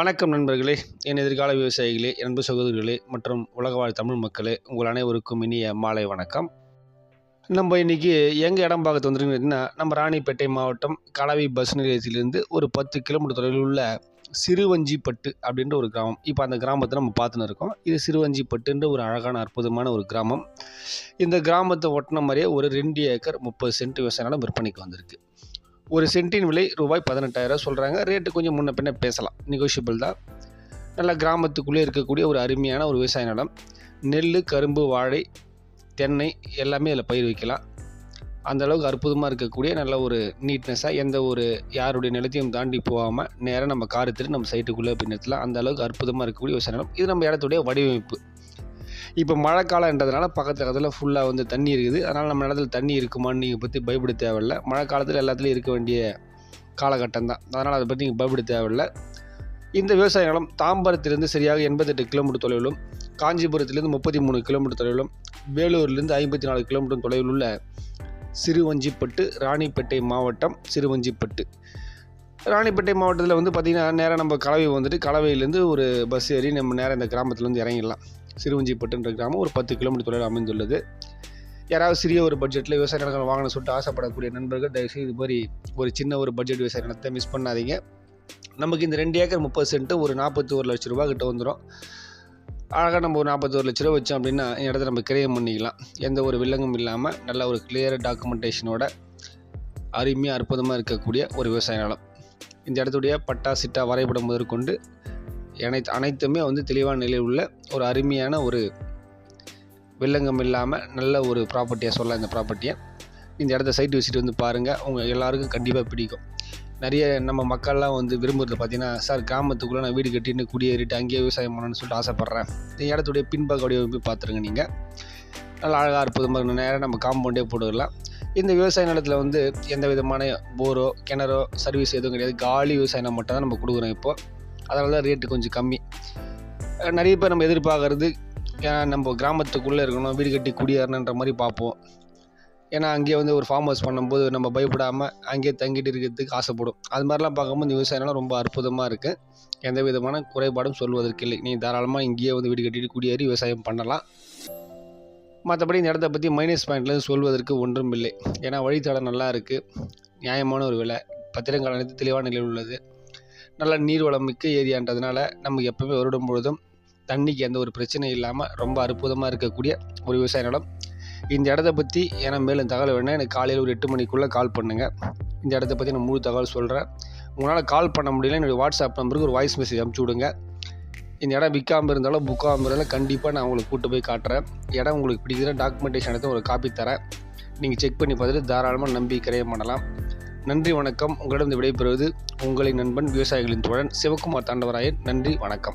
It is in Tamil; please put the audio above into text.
வணக்கம் நண்பர்களே என் எதிர்கால விவசாயிகளே அன்பு சகோதரர்களே மற்றும் உலக வாழ் தமிழ் மக்களே உங்கள் அனைவருக்கும் இனிய மாலை வணக்கம். நம்ம இன்றைக்கி எங்கள் இடம் பார்க்க வந்துருக்குன்னா நம்ம ராணிப்பேட்டை மாவட்டம் கலவை பஸ் நிலையத்திலிருந்து ஒரு பத்து கிலோமீட்டர் தொலைவில் உள்ள சிறுவஞ்சிப்பட்டு அப்படின்ற ஒரு கிராமம். இப்போ அந்த கிராமத்தை நம்ம பார்த்துன்னு இருக்கோம். இது சிறுவஞ்சிப்பட்டுன்ற ஒரு அழகான அற்புதமான ஒரு கிராமம். இந்த கிராமத்தை ஒட்டின மாதிரியே ஒரு ரெண்டு ஏக்கர் முப்பது சென்ட் விவசாய நிலம் விற்பனைக்கு வந்திருக்கு. ஒரு சென்ட்டின் விலை ரூபாய் பதினெட்டாயிரம் சொல்கிறாங்க ரேட்டு கொஞ்சம் முன்ன பின்ன பேசலாம். நெகோஷியபிள் தான். நல்லா கிராமத்துக்குள்ளே இருக்கக்கூடிய ஒரு அருமையான ஒரு விவசாய நிலம். நெல் கரும்பு வாழை தென்னை எல்லாமே அதில் பயிர் வைக்கலாம். அந்த அளவுக்கு அற்புதமாக இருக்கக்கூடிய நல்ல ஒரு நீட்னஸாக எந்த ஒரு யாருடைய நிலத்தையும் தாண்டி போகாமல் நேராக நம்ம காரு எடுத்துட்டு நம்ம சைட்டுக்குள்ளே போய் நிறுத்தலாம். அந்த அளவுக்கு அற்புதமாக இருக்கக்கூடிய விவசாய நிலம். இது நம்ம இடத்துடைய வடிவமைப்பு. இப்போ மழை காலன்றதுனால பக்கத்து இடத்துல ஃபுல்லாக வந்து தண்ணி இருக்குது. அதனால் நம்ம இடத்துல தண்ணி இருக்குமான்னு நீங்கள் பற்றி பயப்பட தேவையில்லை. மழை காலத்தில் எல்லாத்துலேயும் இருக்க வேண்டிய காலகட்டம் தான். அதனால் அதை பற்றி நீங்கள் பயப்பட தேவையில்லை. இந்த விவசாய நிலம் தாம்பரத்திலிருந்து சரியாக எண்பத்தெட்டு கிலோமீட்டர் தொலைவிலும் காஞ்சிபுரத்திலிருந்து முப்பத்தி மூணு கிலோமீட்டர் தொலைவிலும் வேலூர்லேருந்து ஐம்பத்தி நாலு கிலோமீட்டர் தொலைவில் உள்ள சிறுவஞ்சிப்பட்டு ராணிப்பேட்டை மாவட்டம் சிறுவஞ்சிப்பட்டு. ராணிப்பேட்டை மாவட்டத்தில் வந்து பார்த்திங்கன்னா நேராக நம்ம கலவை வந்துட்டு கலவையிலேருந்து ஒரு பஸ் ஏறி நம்ம நேராக இந்த கிராமத்துலேருந்து இறங்கிடலாம். சிறுவஞ்சிப்பட்டுன்ற கிராமம் ஒரு பத்து கிலோமீட்டர் தொலைவில் அமைந்துள்ளது. யாராவது சிறிய ஒரு பட்ஜெட்டில் விவசாய நிலங்கள் வாங்கணும் சொல்லிட்டு ஆசைப்படக்கூடிய நண்பர்கள் தயவுசெய்து இது மாதிரி ஒரு சின்ன ஒரு பட்ஜெட் விவசாய நிலத்தை மிஸ் பண்ணாதீங்க. நமக்கு இந்த ரெண்டு ஏக்கர் முப்பது சென்ட்டு ஒரு நாற்பத்தி ஒரு லட்ச ரூபா கிட்ட வந்துடும் அழகாக நம்ம ஒரு நாற்பத்தோரு லட்ச ரூபா வச்சோம் அப்படின்னா இந்த இடத்த நம்ம கிரயம் பண்ணிக்கலாம். எந்த ஒரு வில்லங்கும் இல்லாமல் நல்ல ஒரு கிளியர் டாக்குமெண்டேஷனோட அருமையாக அற்புதமாக இருக்கக்கூடிய ஒரு விவசாய நிலம். இந்த இடத்துடைய பட்டா சிட்டா வரைபடம் முதற்கொண்டு அனைத்து அனைத்துமே வந்து தெளிவான நிலையில் உள்ள ஒரு அருமையான ஒரு வில்லங்கம் இல்லாமல் நல்ல ஒரு ப்ராப்பர்ட்டியாக சொல்லலாம் இந்த ப்ராப்பர்ட்டியை இந்த இடத்த சைட் விசிட் வந்து பாருங்கள் உங்கள் எல்லாருக்கும் கண்டிப்பாக பிடிக்கும். நிறைய நம்ம மக்கள்லாம் வந்து விரும்புகிறது பார்த்தீங்கன்னா சார் கிராமத்துக்குள்ளே நான் வீடு கட்டின்னு குடியேறிட்டு அங்கேயே விவசாயம் பண்ணணும்னு சொல்லிட்டு ஆசைப்பட்றேன். இந்த இடத்துடைய பின்பக்க வடிவமைப்பு பார்த்துருங்க நீங்கள் நல்லா அழகாக அற்புதமாக இருக்கணும். நேராக நம்ம காம்பவுண்டே போட்டுக்கலாம் இந்த விவசாய நிலத்தில் வந்து எந்த விதமான போரோ கிணறோ சர்வீஸ் எதுவும் கிடையாது. காலி விவசாயம் மட்டும் தான் நம்ம கொடுக்குறோம் இப்போது அதனால தான் ரேட்டு கொஞ்சம் கம்மி. நிறைய பேர் நம்ம எதிர்பார்க்கறது நம்ம கிராமத்துக்குள்ளே இருக்கணும் வீடு கட்டி குடியேறணுன்ற மாதிரி பார்ப்போம். ஏன்னா அங்கேயே வந்து ஒரு ஃபார்ம் ஹவுஸ் பண்ணும்போது நம்ம பயப்படாமல் அங்கேயே தங்கிட்டு இருக்கிறதுக்கு ஆசைப்படும். அது மாதிரிலாம் பார்க்கும்போது இந்த விவசாயம்லாம் ரொம்ப அற்புதமாக இருக்குது எந்த விதமான குறைபாடும் சொல்வதற்கு இல்லை. நீ தாராளமாக இங்கேயே வந்து வீடு கட்டிட்டு குடியேறி விவசாயம் பண்ணலாம். மற்றபடி இந்த இடத்த பற்றி மைனஸ் பாயிண்ட்லேருந்து சொல்வதற்கு ஒன்றும் இல்லை. ஏன்னா வழித்தடம் நல்லா இருக்குது நியாயமான ஒரு விலை. பத்திரங்கள் அனைத்து தெளிவான நிலையில் உள்ளது. நல்ல நீர்வளம் மிக்க ஏரியான்றதுனால நமக்கு எப்பவுமே வருடம் பொழுதும் தண்ணிக்கு எந்த ஒரு பிரச்சனையும் இல்லாமல் ரொம்ப அற்புதமாக இருக்கக்கூடிய ஒரு விவசாய நிலம். இந்த இடத்த பற்றி ஏன்னா மேலும் தகவல் வேணால் எனக்கு காலையில் ஒரு எட்டு மணிக்குள்ளே கால் பண்ணுங்கள் இந்த இடத்த பற்றி நான் முழு தகவல் சொல்கிறேன் உங்களால் கால் பண்ண முடியல என்னுடைய வாட்ஸ்அப் நம்பருக்கு ஒரு வாய்ஸ் மெசேஜ் அனுப்பிச்சி விடுங்க. இந்த இடம் விற்காமல் இருந்தாலும் புக்காமல் இருந்தாலும் கண்டிப்பாக நான் உங்களுக்கு கூட்டு போய் காட்டுறேன். இடம் உங்களுக்கு பிடிக்கிற டாக்குமெண்டேஷன் எடுத்து ஒரு காப்பி தரேன். நீங்கள் செக் பண்ணி பார்த்துட்டு தாராளமாக நம்பி கிரையம் பண்ணலாம். நன்றி வணக்கம். உங்களிடம் விடைபெறுவது உங்களின் நண்பன் விவசாயிகளின் தோழன் சிவகுமார் தாண்டவராயன். நன்றி வணக்கம்.